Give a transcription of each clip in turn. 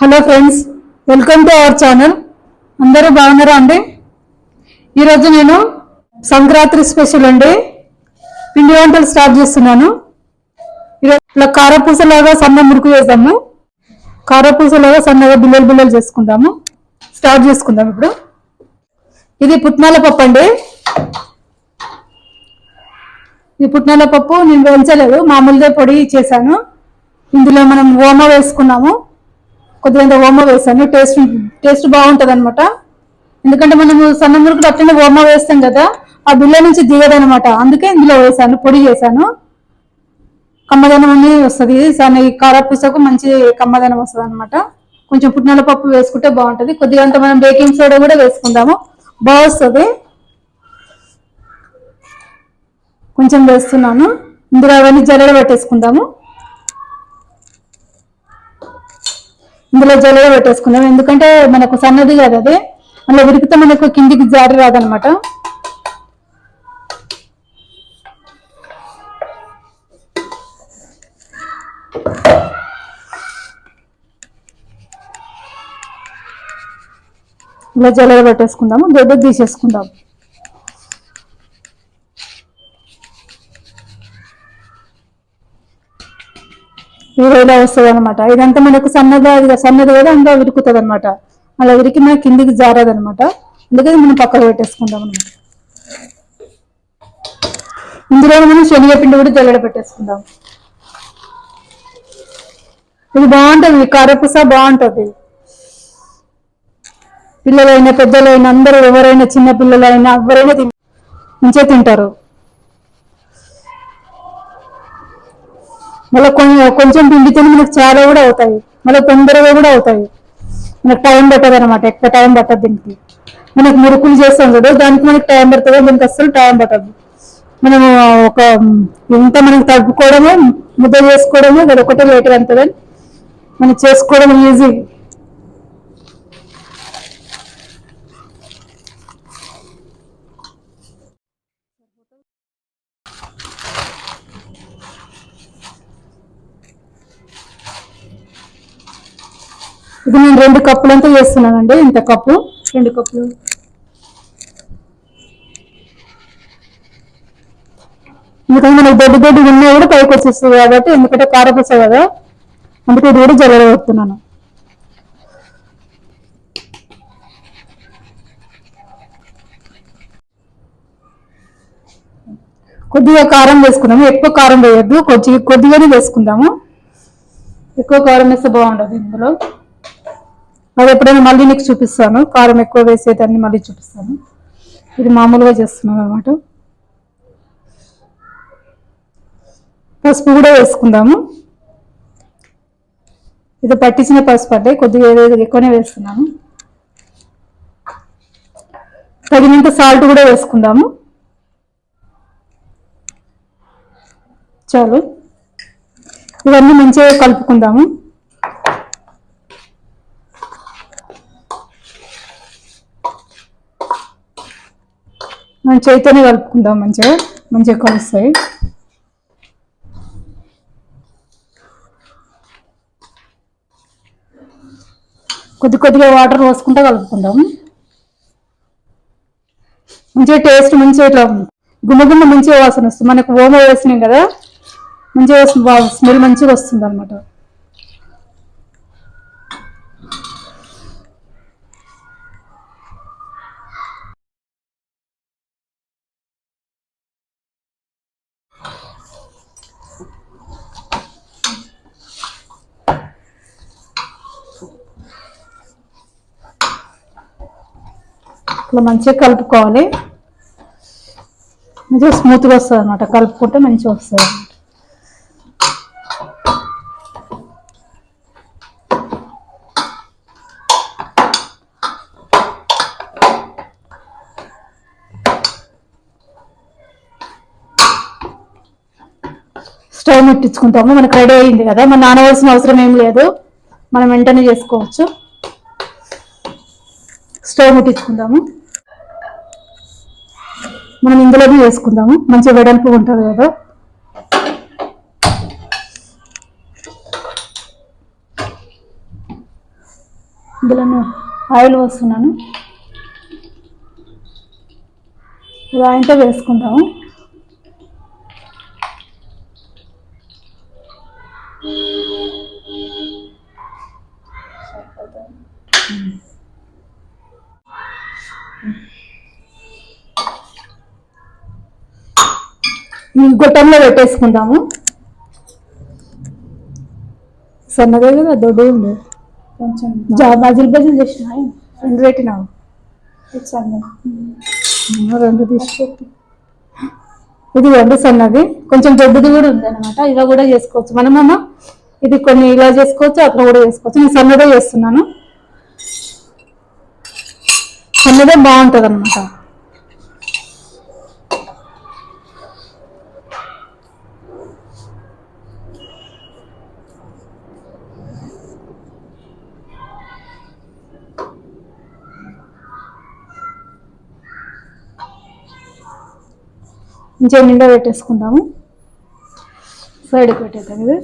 Hello friends welcome to our channel. అందరూ బాగున్నారా అండి? ఈరోజు నేను సంక్రాంతి స్పెషల్ అండి. పిండి వంటలు స్టార్ట్ చేస్తున్నాను. ఈరోజు ఇట్లా కారపూసలాగా సన్న మురుకు వేసాము కారపూసలాగా సన్నగా బిల్లలు బిల్లలు చేసుకుందాము. స్టార్ట్ చేసుకుందాం ఇప్పుడు. ఇది పుట్నాల పప్పు అండి. ఈ పుట్నాల పప్పు నేను వేయించలేదు మామూలుగా పొడి చేశాను. ఇందులో మనం ఓమ వేసుకున్నాము. కొద్దిగా ఓమ వేసాను టేస్ట్ టేస్ట్ బాగుంటుంది అనమాట ఎందుకంటే మనము సన్న మురుకులు అట్లనే ఓమ వేస్తాం కదా ఆ బిల్ల నుంచి దిగదనమాట అందుకే ఇందులో వేసాను పొడి చేశాను. కమ్మదనం అని వస్తుంది. సన్న ఈ కారపూసకు మంచి కమ్మదనం వస్తుంది అనమాట కొంచెం పుట్నాల పప్పు వేసుకుంటే బాగుంటుంది. కొద్దిగా అంత మనం బేకింగ్ సోడా కూడా వేసుకుందాము. బాగా వస్తుంది కొంచెం వేస్తున్నాను. ఇందులో అవన్నీ జల్లెడ పెట్టేసుకుందాము. ఇందులో జలగా పెట్టేసుకున్నాం ఎందుకంటే మనకు సన్నది కదా అది. అందులో విరిగితే మనకు కిందికి జారి రాదనమాట. ఇలా జల్లెడ పెట్టేసుకుందాము. గడ్డ తీసేసుకుందాము. ఈ వస్తుంది అనమాట ఇదంతా మనకు సన్నగా సన్నది కూడా అంతా విరుకుతుంది అనమాట అలా విరికి మన కిందికి జారదు అనమాట అందుకని మనం పక్కన పెట్టేసుకుంటాం అనమాట ఇందులో మనం శనగపిండి కూడా జల్లడ పెట్టేసుకుందాం. ఇది బాగుంటుంది కారపూస బాగుంటుంది. పిల్లలైనా పెద్దలైనా అందరూ ఎవరైనా చిన్న పిల్లలైనా ఎవరైనా తింటారు మంచిగా తింటారు. మళ్ళీ కొంచెం కొంచెం మనకు చాలా కూడా అవుతాయి. మళ్ళీ తొందరగా కూడా అవుతాయి. మనకు టైం పట్టదు అనమాట ఎక్కువ టైం పట్టదు దీనికి. మనకు మురుకులు చేస్తాం కదా దానికి మనకి టైం పడుతుంది? దీనికి అస్సలు టైం పట్టదు. మనం ఒక ఇంత మనకు తగ్గుకోవడమే ముద్ద చేసుకోవడమే అది ఒకటే లేట్ అంతదని మనం చేసుకోవడం ఈజీ. ఇది నేను రెండు కప్పులంతా చేస్తున్నానండి. ఇంత కప్పు. రెండు కప్పులు. ఎందుకంటే మనకి దొడ్డు దొడ్డు ఉన్నా కూడా పైకి వచ్చేస్తుంది కాబట్టి ఎందుకంటే కారపూస కదా. అందుకే ఇది కూడా జల్లెడ పెడుతున్నాను కొద్దిగా కారం వేసుకుందాము. ఎక్కువ కారం వేయద్దు. కొద్దిగా కొద్దిగానే వేసుకుందాము. ఎక్కువ కారం వేస్తే బాగుండదు ఇందులో. అది ఎప్పుడైనా మళ్ళీ నీకు చూపిస్తాను. కారం ఎక్కువ వేసేదాన్ని మళ్ళీ చూపిస్తాను. ఇది మామూలుగా చేస్తున్నాను అనమాట పసుపు కూడా వేసుకుందాము. ఇది పట్టించిన పసుపు అంటే కొద్దిగా ఏదో ఎక్కువనే వేస్తున్నాను. తగినంత సాల్ట్ కూడా వేసుకుందాము. చాలు. ఇవన్నీ మంచిగా కలుపుకుందాము. మనం చేతితోనే కలుపుకుంటాం మంచిగా మంచిగా కలుస్తాయి. కొద్ది కొద్దిగా వాటర్ పోసుకుంటూ కలుపుకుందాం. మంచిగా టేస్ట్ మంచిగా ఇట్లా గుమ్మ గుమ్మ మంచిగా వాసన వస్తుంది. మనకు ఓమ వేసినాం కదా మంచిగా స్మెల్ మంచిగా వస్తుంది అనమాట ఇట్లా మంచిగా కలుపుకోవాలి. మంచిగా స్మూత్గా వస్తుంది అనమాట కలుపుకుంటే మంచిగా వస్తుంది. అనమాట స్టవ్ ముట్టించుకుంటాము. మనకు రెడీ అయింది కదా. మన నానవలసిన అవసరం ఏం లేదు. మనం వెంటనే చేసుకోవచ్చు. స్టవ్ ముట్టించుకుందాము. మనం ఇందులోనే వేసుకుందాము. మంచి వెడల్పు ఉంటుంది కదా. ఇందులో ఆయిల్ పోస్తున్నాను. ఇది ఆయంతో వేసుకుంటాము గొట్టంలో పెట్టేసుకుందాము. సన్నగా కదా దొడ్డు ఉంది కొంచెం జా బజిల్ బజిల్ చేసిన రెండు పెట్టినావు రెండు తీసి. ఇది రెండు సన్నది. కొంచెం దొడ్డుది కూడా ఉంది అనమాట ఇలా కూడా చేసుకోవచ్చు. మనమమ్మ ఇది కొన్ని ఇలా చేసుకోవచ్చు అట్లా కూడా చేసుకోవచ్చు. నేను సన్నదే చేస్తున్నాను. సన్నదే బాగుంటుంది అనమాట మంచిగా నిండా పెట్టేసుకుందాము సైడ్కి పెట్టేద్దాం ఇది.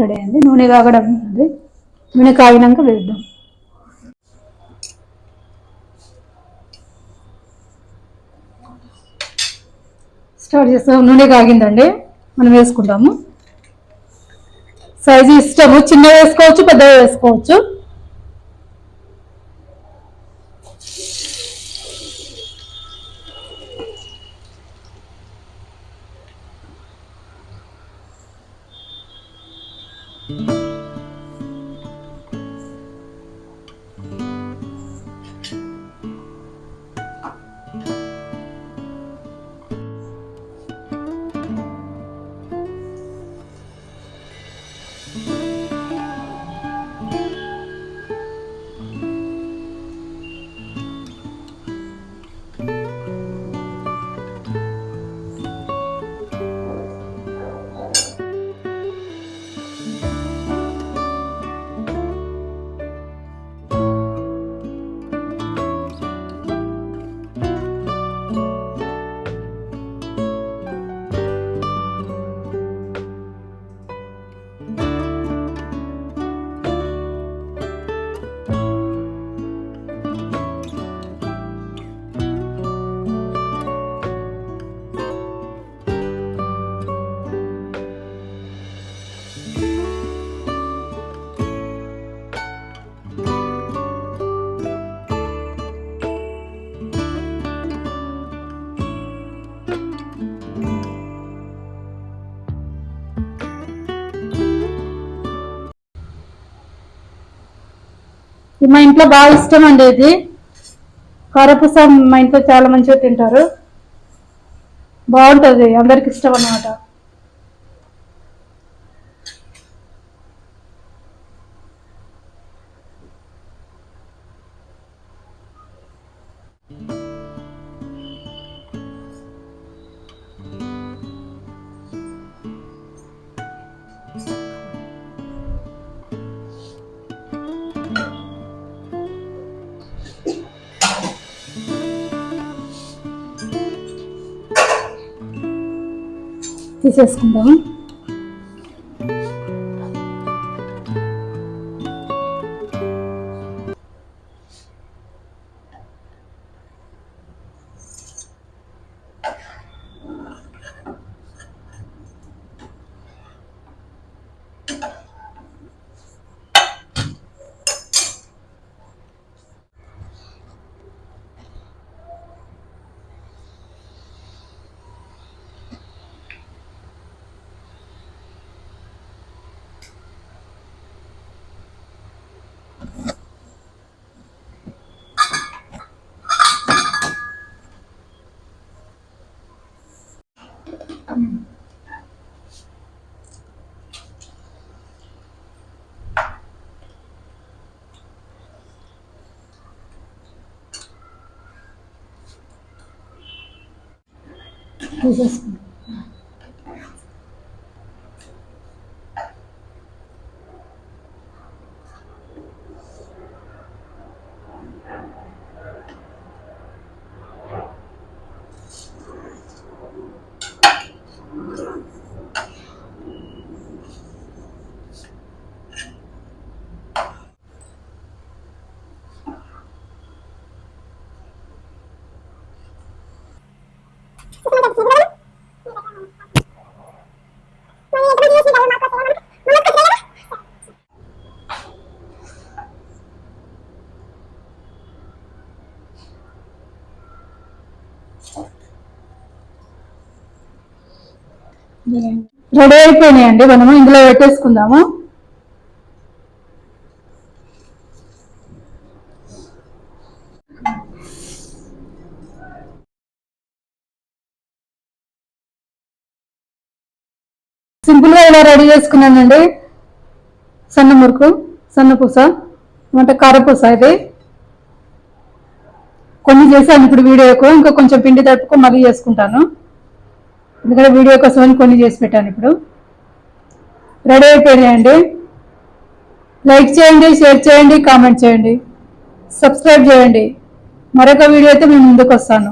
రెడీ అండి. నూనె కాగడం ఉంది. నూనె కాగినాక వేద్దాం. స్టార్ట్ చేస్తాం. నూనె కాగిందండి. మనం వేసుకుంటాము సైజు ఇష్టము. చిన్న వేసుకోవచ్చు పెద్దగా వేసుకోవచ్చు. ఇది మా ఇంట్లో బాగా ఇష్టం అండి ఇది. కారపూస మా ఇంట్లో చాలా మంచిగా తింటారు. బాగుంటుంది అందరికి ఇష్టం అన్నమాట. తీసేసుకుందాము Jesus. రెడీ అయిపోయినాయండి మనము ఇందులో పెట్టేసుకుందాము. సింపుల్గా ఇలా రెడీ చేసుకున్నానండి. సన్న మురుకు సన్న పూస అంటే కారపూస ఇది. కొన్ని చేశాను ఇప్పుడు వీడియోకు ఇంకా కొంచెం పిండి తడుపుకో మళ్ళీ చేసుకుంటాను. ఎందుకంటే వీడియో కోసం అని కొన్ని చేసి పెట్టాను ఇప్పుడు. రెడీ అయిపోయినాయండి. లైక్ చేయండి షేర్ చేయండి కామెంట్ చేయండి. సబ్స్క్రైబ్ చేయండి. మరొక వీడియో అయితే మేము ముందుకు వస్తాను.